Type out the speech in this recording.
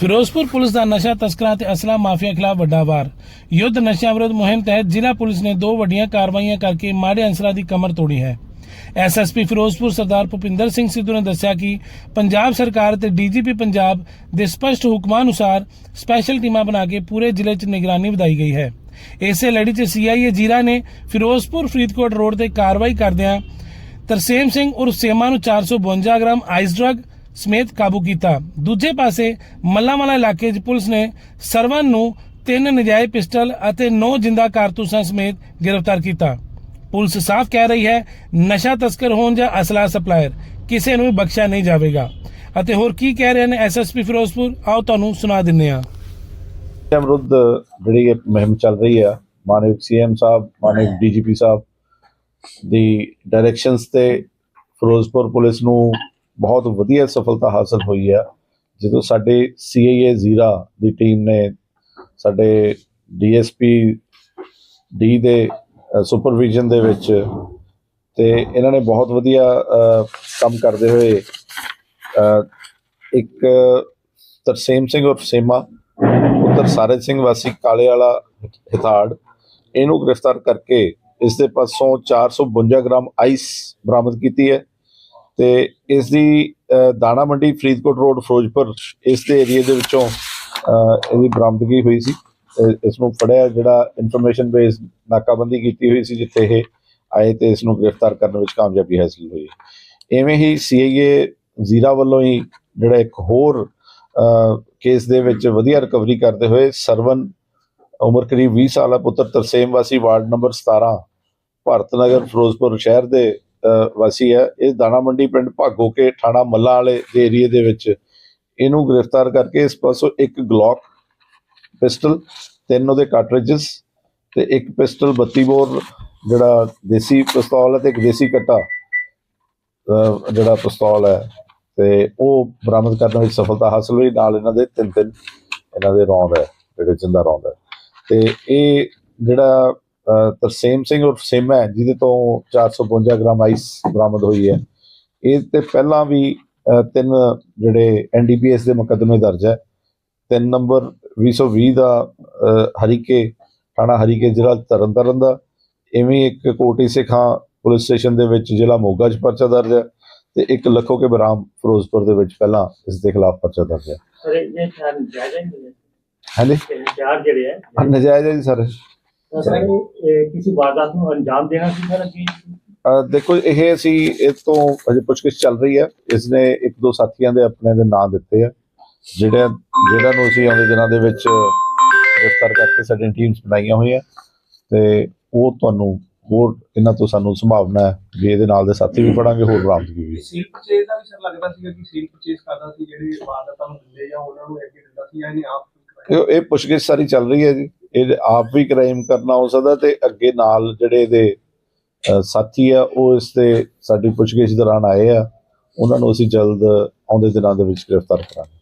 Firozpur police ਦਾ ਨਸ਼ਾ ਤਸਕਰਾਂ ਤੇ ਅਸਲਾ ਮਾਫੀਆ ਖਿਲਾਫ ਵੱਡਾ ਵਾਰ। ਯੁੱਧ ਨਸ਼ਿਆਂ ਵਿਰੁੱਧ ਮੁਹਿੰਮ ਤਹਿਤ ਜ਼ਿਲ੍ਹਾ ਪੁਲਿਸ ਨੇ ਦੋ ਵੱਡੀਆਂ ਕਾਰਵਾਈਆਂ ਕਰਕੇ ਮਾੜੇ ਅੰਸਰਾਂ ਦੀ ਕਮਰ ਤੋੜੀ ਹੈ। ਐਸਐਸਪੀ ਫਿਰੋਜ਼ਪੁਰ ਸਰਦਾਰ ਭੁਪਿੰਦਰ ਸਿੰਘ ਸਿੱਧੂ ਨੇ ਦੱਸਿਆ ਕਿ ਪੰਜਾਬ ਸਰਕਾਰ ਤੇ ਡੀਜੀਪੀ ਪੰਜਾਬ ਦੇ ਸਪਸ਼ਟ ਹੁਕਮਾਂ ਅਨੁਸਾਰ ਸਪੈਸ਼ਲ ਟੀਮਾਂ ਬਣਾ ਕੇ ਪੂਰੇ ਜ਼ਿਲ੍ਹੇ 'ਚ ਨਿਗਰਾਨੀ ਵਧਾਈ ਗਈ ਹੈ। ਇਸੇ ਲੜੀ 'ਚ ਸੀਆਈਏ ਜੀਰਾ ਨੇ ਫਿਰੋਜ਼ਪੁਰ ਫਰੀਦਕੋਟ ਰੋਡ ਤੇ ਕਾਰਵਾਈ ਕਰਦਿਆਂ ਤਰਸੇਮ ਸਿੰਘ ਉਰਫ ਸੇਮਾ ਨੂੰ 452 ਗ੍ਰਾਮ ਆਈਸ ਡਰੱਗ ਸਮੇਤ ਕਾਬੂ ਕੀਤਾ। ਦੂਜੇ ਪਾਸੇ ਮੱਲਾਂਵਾਲਾ ਇਲਾਕੇ 'ਚ ਪੁਲਿਸ ਨੇ ਸਰਵਨ ਨੂੰ ਤਿੰਨ ਨਜਾਇਜ਼ ਪਿਸਟਲ ਅਤੇ 9 ਜਿੰਦਾ ਕਾਰਤੂਸਾਂ ਸਮੇਤ ਗ੍ਰਿਫਤਾਰ ਕੀਤਾ। ਪੁਲਿਸ ਸਾਫ਼ ਕਹਿ ਰਹੀ ਹੈ, ਨਸ਼ਾ ਤਸਕਰ ਹੋਣ ਜਾਂ ਅਸਲਾ ਸਪਲਾਇਰ, ਕਿਸੇ ਨੂੰ ਬਖਸ਼ਿਆ ਨਹੀਂ ਜਾਵੇਗਾ। ਅਤੇ ਹੋਰ ਕੀ ਕਹਿ ਰਹੇ ਨੇ ਐਸਐਸਪੀ ਫਿਰੋਜ਼ਪੁਰ? ਆਓ ਤੁਹਾਨੂੰ ਸੁਣਾ ਦਿੰਨੇ ਆ ਨਸ਼ਿਆਂ ਜਿਹੜੀ ਇਹ ਚੱਲ ਰਹੀ ਆ, ਮਾਨਯੋਗ ਸੀਐਮ ਸਾਹਿਬ, ਮਾਨਯੋਗ ਡੀਜੀਪੀ ਸਾਹਿਬ ਦੀ ਡਾਇਰੈਕਸ਼ਨਸ ਤੇ ਫਿਰੋਜ਼ਪੁਰ ਪੁਲਿਸ ਨੂੰ ਬਹੁਤ ਵਧੀਆ ਸਫਲਤਾ ਹਾਸਲ ਹੋਈ ਆ। ਜਦੋਂ ਸਾਡੇ ਸੀਆਈਏ ਜ਼ੀਰਾ ਦੀ ਟੀਮ ਨੇ ਸਾਡੇ ਡੀਐਸਪੀ ਡੀ ਦੇ ਸੁਪਰਵਿਜ਼ਨ ਦੇ ਵਿੱਚ ਤੇ ਇਹਨਾਂ ਨੇ ਬਹੁਤ ਵਧੀਆ ਕੰਮ ਕਰਦੇ ਹੋਏ ਇੱਕ ਤਰਸੇਮ ਸਿੰਘ ਉਰਫ ਸੇਮਾ, ਪੁੱਤਰ ਸਾਰਜ ਸਿੰਘ ਵਾਸੀ ਕਾਲੇ ਵਾਲਾ ਹਿਤਾੜ, ਇਹਨੂੰ ਗ੍ਰਿਫਤਾਰ ਕਰਕੇ ਇਸ ਦੇ ਪਾਸੋਂ 452 ਗ੍ਰਾਮ ਆਈਸ ਬਰਾਮਦ ਕੀਤੀ ਹੈ। ਤੇ ਇਸ ਦੀ ਦਾਣਾ ਮੰਡੀ ਫਰੀਦਕੋਟ ਰੋਡ, ਫਿਰੋਜ਼ਪੁਰ, ਇਸ ਦੇ ਏਰੀਆ ਦੇ ਵਿੱਚੋਂ ਇਹਦੀ ਬਰਾਮਦਗੀ ਹੋਈ ਸੀ। ਇਸ ਨੂੰ ਫੜਿਆ, ਜਿਹੜਾ ਇਨਫੋਰਮੇਸ਼ਨ ਬੇਸ ਨਾਕਾਬੰਦੀ ਕੀਤੀ ਹੋਈ ਸੀ, ਜਿੱਥੇ ਇਹ ਆਏ ਤੇ ਇਸ ਨੂੰ ਗ੍ਰਿਫਤਾਰ ਕਰਨ ਵਿੱਚ ਕਾਮਯਾਬੀ ਹਾਸਲ ਹੋਈ। ਐਵੇਂ ਹੀ ਸੀਆਈਏ ਜ਼ੀਰਾ ਵੱਲੋਂ ਹੀ ਜਿਹੜਾ ਇੱਕ ਹੋਰ ਕੇਸ ਦੇ ਵਿੱਚ ਵਧੀਆ ਰਿਕਵਰੀ ਕਰਦੇ ਹੋਏ ਸਰਵਨ ਉਮਰ ਕਰੀਬ 20 ਸਾਲ ਹੈ ਪੁੱਤਰ ਤਰਸੇਮ ਵਾਸੀ ਵਾਰਡ ਨੰਬਰ 17 ਭਾਰਤ ਨਗਰ ਫਿਰੋਜ਼ਪੁਰ ਸ਼ਹਿਰ ਦੇ ਵਾਸੀ ਹੈ, ਇਹ ਦਾਣਾ ਮੰਡੀ ਪਿੰਡ ਭਾਗੋ ਕੇ ਥਾਣਾ ਮੱਲਾ ਵਾਲੇ ਦੇ ਏਰੀਏ ਦੇ ਵਿੱਚ ਇਹਨੂੰ ਗ੍ਰਿਫਤਾਰ ਕਰਕੇ ਇਸ ਪਾਸੋਂ ਇੱਕ ਗਲੌਕ ਪਿਸਟਲ, ਤਿੰਨ ਉਹਦੇ ਕਾਰਟ੍ਰਿਜਸ ਤੇ ਇੱਕ ਪਿਸਟਲ 32 ਬੋਰ, ਜਿਹੜਾ ਦੇਸੀ ਪਿਸਤੌਲ ਹੈ ਤੇ ਇੱਕ ਦੇਸੀ ਕੱਟਾ ਜਿਹੜਾ ਪਿਸਤੌਲ ਹੈ ਤੇ ਉਹ ਬਰਾਮਦ ਕਰਨ ਵਿੱਚ ਸਫਲਤਾ ਹਾਸਲ ਹੋਈ। ਨਾਲ ਇਹਨਾਂ ਦੇ ਤਿੰਨ ਤਿੰਨ ਇਹਨਾਂ ਦੇ ਰੌਂਦ ਹੈ, ਜਿਹੜੇ ਜਿੰਦਾ ਰੌਂਦ ਹੈ। ਤੇ ਇਹ ਜਿਹੜਾ ਤਰਸੇਮ ਸਿੰਘ ਉਰਫ ਸੇਮਾ ਜਿਹਦੇ ਤੋਂ 452 ਗ੍ਰਾਮ ਆਈਸ ਬਰਾਮਦ ਹੋਈ ਹੈ। ਇਹ ਤੇ ਪਹਿਲਾਂ ਵੀ ਤਿੰਨ ਜਿਹੜੇ ਐਨਡੀਪੀਐਸ ਦੇ ਮੁਕੱਦਮੇ ਦਰਜ ਹੈ। ਤਿੰਨ ਨੰਬਰ 220 ਦਾ ਹਰੀਕੇ ਥਾਣਾ ਹਰੀਕੇ ਜ਼ਿਲ੍ਹਾ ਤਰਨਤਾਰਨ ਦਾ। ਇਵੇਂ ਇੱਕ ਕੋਟੀ ਸਿੱਖਾਂ ਪੁਲਿਸ ਸਟੇਸ਼ਨ ਦੇ ਵਿੱਚ ਜ਼ਿਲ੍ਹਾ ਮੋਗਾ 'ਚ ਪਰਚਾ ਦਰਜ ਹੈ ਤੇ ਇੱਕ ਲੱਖੋ ਕੇ ਬਰਾਮ ਫਿਰੋਜ਼ਪੁਰ ਦੇ ਵਿੱਚ ਪਹਿਲਾਂ ਇਸ ਦੇ ਖਿਲਾਫ ਪਰਚਾ ਦਰਜ ਹੈ। ਸਰ ਇਹ ਚਾਰ ਜਾਇਜ਼ ਹੈ ਹਾਂਜੀ? ਚਾਰ ਜਿਹੜੇ ਹੈ? ਨਜਾਇਜ਼ ਹੈ ਜੀ ਸਰ। ਸਰ ਇਹ ਕਿਸੇ ਵਾਰਦਾਤ ਨੂੰ ਅੰਜਾਮ ਦੇਣਾ ਸੀ ਸਰ ਕਿ ਦੇਖੋ ਇਹ ਅਸੀਂ ਇਸ ਤੋਂ ਅਜੇ ਪੁੱਛਗਿੱਛ ਚੱਲ ਰਹੀ ਹੈ। ਇਸ ਨੇ ਇੱਕ ਦੋ ਸਾਥੀਆਂ ਦੇ ਆਪਣੇ ਦੇ ਨਾਂ ਦਿੱਤੇ ਆ ਜਿਹੜੇ ਜਿਹੜਾ ਨੂੰ ਅਸੀਂ ਆਉਂਦੇ ਦਿਨਾਂ ਦੇ ਵਿੱਚ ਗ੍ਰਿਫਤਾਰ ਕਰਕੇ ਸਾਡੀਆਂ ਟੀਮਸ ਬਣਾਈਆਂ ਹੋਈਆਂ। ਤੇ ਉਹ ਤੁਹਾਨੂੰ ਹੋਰ ਇਹਨਾਂ ਤੋਂ ਸਾਨੂੰ ਸੰਭਾਵਨਾ ਹੈ ਵੀ ਇਹਦੇ ਨਾਲ ਦੇ ਸਾਥੀ ਵੀ ਫੜਾਂਗੇ ਹੋਰ ਬਰਾਮਦਗੀ ਵੀ ਸੀਲ ਪਰਚੇਸ ਦਾ ਵੀ ਸਰ ਲੱਗਦਾ ਸੀਗਾ ਕਿ ਸੀਲ ਪਰਚੇਸ ਕਰਦਾ ਸੀ ਜਿਹੜੇ ਵਾਰਦਾਤਾਂ ਨੂੰ ਦਿੰਦੇ ਜਾਂ ਉਹਨਾਂ ਨੂੰ ਅੱਗੇ ਦਿੰਦਾ ਸੀ ਜਾਂ ਇਹਨੇ ਆਪ ਕਰਾਇਆ ਇਹ ਇਹ ਪੁੱਛਗਿੱਛ ਸਾਰੀ ਚੱਲ ਰਹੀ ਹੈ ਜੀ। ਇਹ ਆਪ ਵੀ ਕ੍ਰਾਈਮ ਕਰਨਾ ਹੋ ਸਕਦਾ ਤੇ ਅੱਗੇ ਨਾਲ ਜਿਹੜੇ ਇਹਦੇ ਸਾਥੀ ਆ, ਉਹ ਇਸ ਤੇ ਸਾਡੀ ਪੁੱਛਗਿੱਛ ਦੌਰਾਨ ਆਏ ਆ। ਉਹਨਾਂ ਨੂੰ ਅਸੀਂ ਜਲਦ ਆਉਂਦੇ ਦਿਨਾਂ ਦੇ ਵਿੱਚ ਗ੍ਰਿਫਤਾਰ ਕਰਾਂਗੇ।